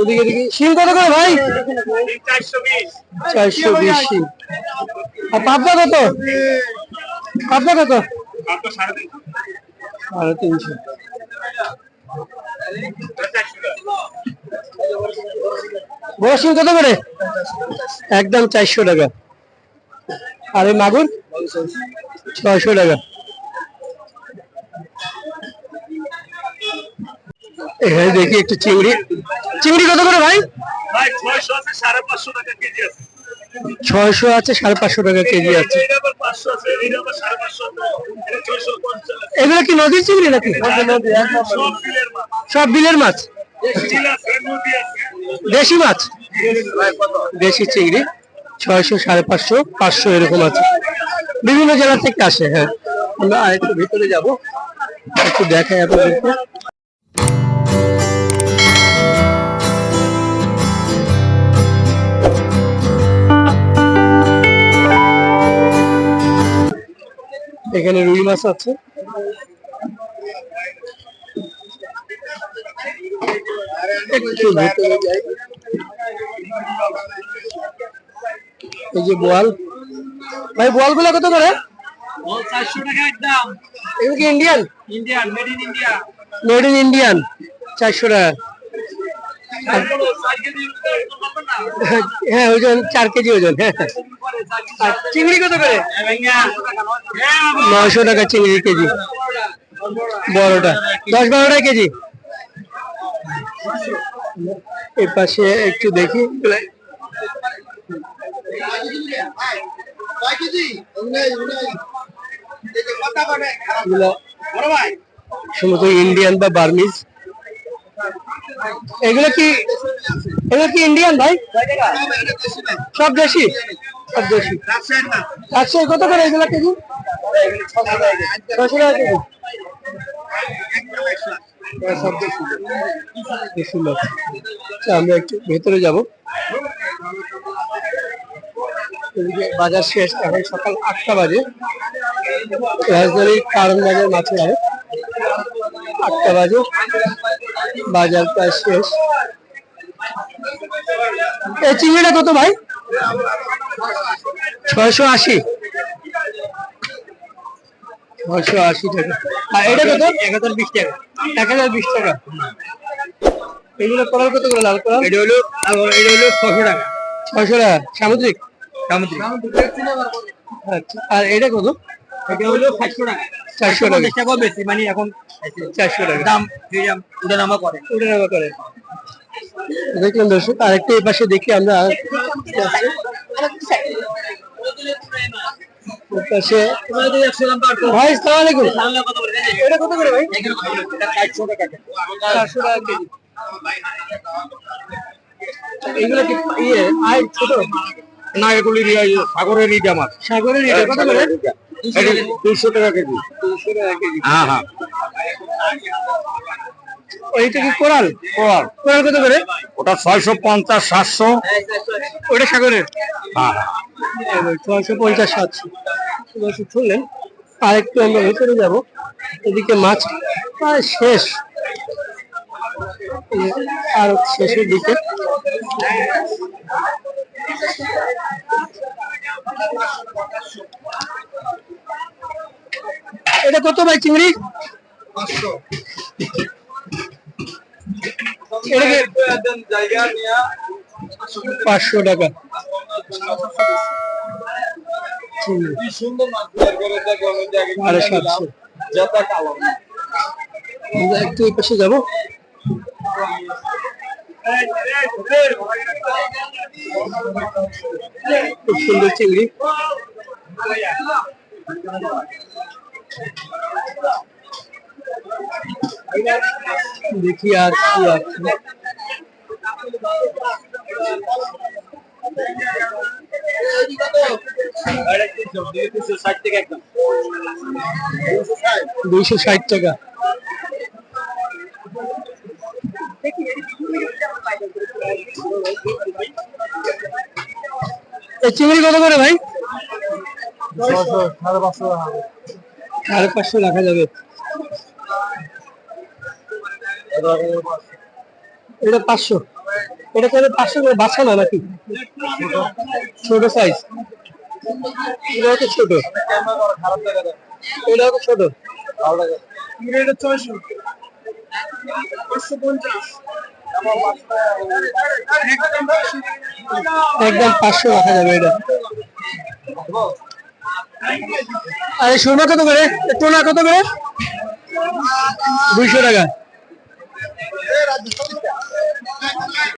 ওদিকে দেখি শিম কত করে ভাই? চারশো বিশ। আর পাবদা কত? পাবদা কত? সাড়ে তিনশো। বড় শিম কত করে? একদম চারশো টাকা। আর এই মাগুর? ছয়শো টাকা। এখানে দেখি একটু চিংড়ি। চিংড়ি কত করে ভাই? ছয়শো আছে সাড়ে পাঁচশো টাকা কেজি আছে। এগুলো কি নদীর চিংড়ি নাকি? সব বিলের মাছ। সব বিলের মাছ। দেশি মাছ? দেশি চিংড়ি ছয়শো সাড়ে পাঁচশো পাঁচশো এরকম আছে। বিভিন্ন জেলা থেকে আসে হ্যাঁ। আমরা আরেকটু ভিতরে যাব। একটু দেখাই আপনাদেরকে। এখানে রুই মাছ আছে। একটু ভেতরে যাই। এই যে বোয়াল। ভাই বোয়ালগুলো কত করে এগুলো কি Indian Indian made in India made in Indian চারশো টাকা। হ্যাঁ ওজন চার কেজি ওজন হ্যাঁ। চিংড়ি কত করে? নয়শো টাকা চিংড়ি কেজি। বড়টা। দশ বারো টাকা কেজি। এর পাশে একটু দেখি। সমস্ত ইন্ডিয়ান বা বার্মিজ। এগুলো কি এগুলো কি ইন্ডিয়ান ভাই? সব দেশি? সব দেশি। রাজশাহী কত করে এগুলো কেজি? ছশো টাকা কেজি। হ্যাঁ, আচ্ছা, আমরা একটু ভেতরে যাব। বাজার শেষ এখন সকাল আটটা বাজে। রাজধানীর কারণ বাজার মাছের আটটা বাজে। বাজার প্রায় শেষ। এই চিংড়িটা কত ভাই? ছয়শো আশি। ছয়শো আশি টাকা। আর এটা কত? এক হাজার বিশ টাকা। এক হাজার বিশ টাকা। এগুলো করার কত করে লাল করার? এটা হলো এটা হলো ছশো টাকা। ছয়শো টাকা। সামুদ্রিক? সামুদ্রিক। আচ্ছা। আর এটা কত? এটা হলো সাতশো টাকা। চারশো টাকা। টাকা বেশি মানে এখন চারশো টাকা। দাম ওটা করে। উঠে করে। দেখলাম দর্শক আরেকটা এই পাশে দেখি আমরা। পাশে ভাই সালাম আলাইকুম। এটা কত করে ভাই? চারশো টাকা কেজি। এগুলো কি ইয়ে আয় ছোট? না এগুলি সাগরের ইটা মাছ সাগরের এটা কত করে? দুশো টাকা কেজি দুশো টাকা কেজি। হ্যাঁ হ্যাঁ। ওইটা কি কোরাল? কোরাল। কোরাল কত করে? ওটা ছয়শো পঞ্চাশ সাতশো। ওটা সাগরের? হ্যাঁ ছয়শো পঞ্চাশ সাতশো। শুনলেন আর একটু আমরা ভেতরে যাব। এদিকে মাছ প্রায় শেষ। আর শেষের দিকে। এটা কত ভাই চিংড়ি? পাঁচশো টাকা। পাশে যাব। খুব সুন্দর চিংড়ি। দেখি আর কি আছে। দুইশো ষাট টাকা। চিংড়ি কত করে ভাই? সাড়ে পাঁচশো সাড়ে পাঁচশো রাখা যাবে। এটা পাঁচশো। এটা তাহলে পাঁচশো করে বাচ্চা না নাকি? ছোট সাইজ এটা হচ্ছে ছোট। এটা হচ্ছে ছোট। এটা ছয়শো। পাঁচশো পঞ্চাশ। একদম পাঁচশো রাখা যাবে এটা। আর সোনা কত করে? টোনা কত করে? দুইশো টাকা।